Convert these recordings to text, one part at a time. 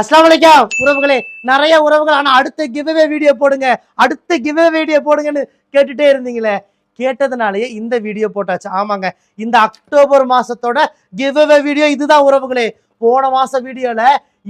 அஸ்லாம் வலைக்கம் உறவுகளே நிறைய உறவுகள் ஆனால் அடுத்த கிவ்வே வீடியோ போடுங்க. அடுத்த கிவ்வே வீடியோ போடுங்கன்னு கேட்டுட்டே இருந்தீங்களே. கேட்டதுனாலயே இந்த வீடியோ போட்டாச்சு. ஆமாங்க இந்த அக்டோபர் மாசத்தோட கிவ்வே வீடியோ இதுதான் உறவுகளே. போன மாச வீடியோல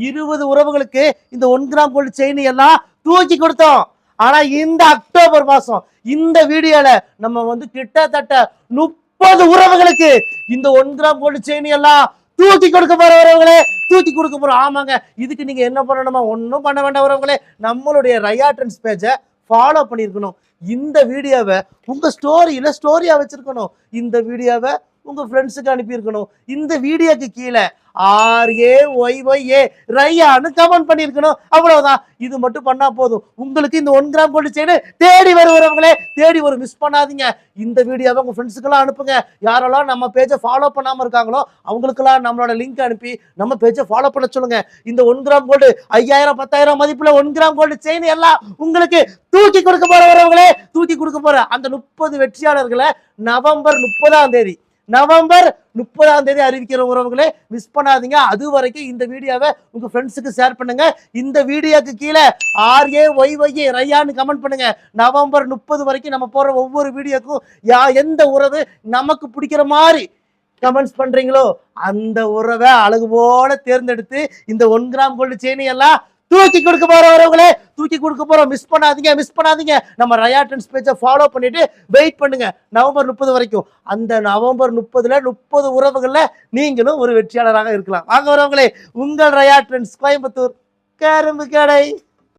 இருபது உறவுகளுக்கு இந்த ஒன் கிராம் கோல்டு செயின் எல்லாம் தூக்கி கொடுத்தோம். ஆனா இந்த அக்டோபர் மாசம் இந்த வீடியோல நம்ம வந்து கிட்டத்தட்ட முப்பது உறவுகளுக்கு இந்த ஒன் கிராம் கோல்டு செயின் எல்லாம் தூக்கி கொடுக்க போற உறவுகளே தூக்கி கொடுக்க போறோம். ஆமாங்க இதுக்கு நீங்க என்ன பண்ணணுமா? ஒன்றும் பண்ண வேண்டாம் உறவுகளே நம்மளுடைய ரயா பேஜை ஃபாலோ பண்ணியிருக்கணும். இந்த வீடியோவை உங்கள் ஸ்டோரியில் ஸ்டோரியாக வச்சுருக்கணும். இந்த வீடியோவை உங்க ஃப்ரெண்ட்ஸுக்கு அனுப்பியிருக்கணும். இந்த வீடியோக்கு கீழே R A Y Y A ரையான்னு comment பண்ணியிருக்கணும். அவ்வளவுதான். இது மட்டும் பண்ணா போதும். உங்களுக்கு இந்த ஒன் கிராம் கோல்டு செயின் தேடி வருகிறவங்களே தேடி ஒரு மிஸ் பண்ணாதீங்க. இந்த வீடியோவை உங்க ஃப்ரெண்ட்ஸுக்கெல்லாம் அனுப்புங்க. யாரெல்லாம் நம்ம பேஜை ஃபாலோ பண்ணாமல் இருக்காங்களோ அவங்களுக்கெல்லாம் நம்மளோட லிங்க் அனுப்பி நம்ம பேஜை ஃபாலோ பண்ண சொல்லுங்க. இந்த ஒன் கிராம் கோல்டு ஐயாயிரம் பத்தாயிரம் மதிப்புல ஒன் கிராம் கோல்டு செயின் எல்லாம் உங்களுக்கு தூக்கி கொடுக்க போற வரவங்களே தூக்கி கொடுக்க போற அந்த முப்பது வெற்றியாளர்களை நவம்பர் முப்பதாம் தேதி நவம்பர் முப்பதாம் தேதி அறிவிக்கிற உறவுகளே மிஸ் பண்ணாதீங்க. அது வரைக்கும் இந்த வீடியோவை உங்க ஃப்ரெண்ட்ஸுக்கு ஷேர் பண்ணுங்க. இந்த வீடியோக்கு கீழே ஆர்ஏ ஒய் ஒய் ரையான்னு கமெண்ட் பண்ணுங்க. நவம்பர் முப்பது வரைக்கும் நம்ம போற ஒவ்வொரு வீடியோக்கும் யா எந்த உறவு நமக்கு பிடிக்கிற மாதிரி கமெண்ட்ஸ் பண்றீங்களோ அந்த உறவை அழகு போல தேர்ந்தெடுத்து இந்த ஒன் கிராம் கோல்டு செயினி எல்லாம் தூக்கி கொடுக்க போற வரவங்களே தூக்கி கொடுக்க போறோம். மிஸ் பண்ணாதீங்க மிஸ் பண்ணாதீங்க. நம்ம ரயா ட்ரெண்ட்ஸ் பேஜை ஃபாலோ பண்ணிட்டு வெயிட் பண்ணுங்க. நவம்பர் முப்பது வரைக்கும். அந்த நவம்பர் முப்பதுல முப்பது உறவுகள்ல நீங்களும் ஒரு வெற்றியாளராக இருக்கலாம். வாங்க வரவங்களே உங்கள் ரயா ட்ரெண்ட்ஸ் கோயம்புத்தூர் கரும்பு கடை.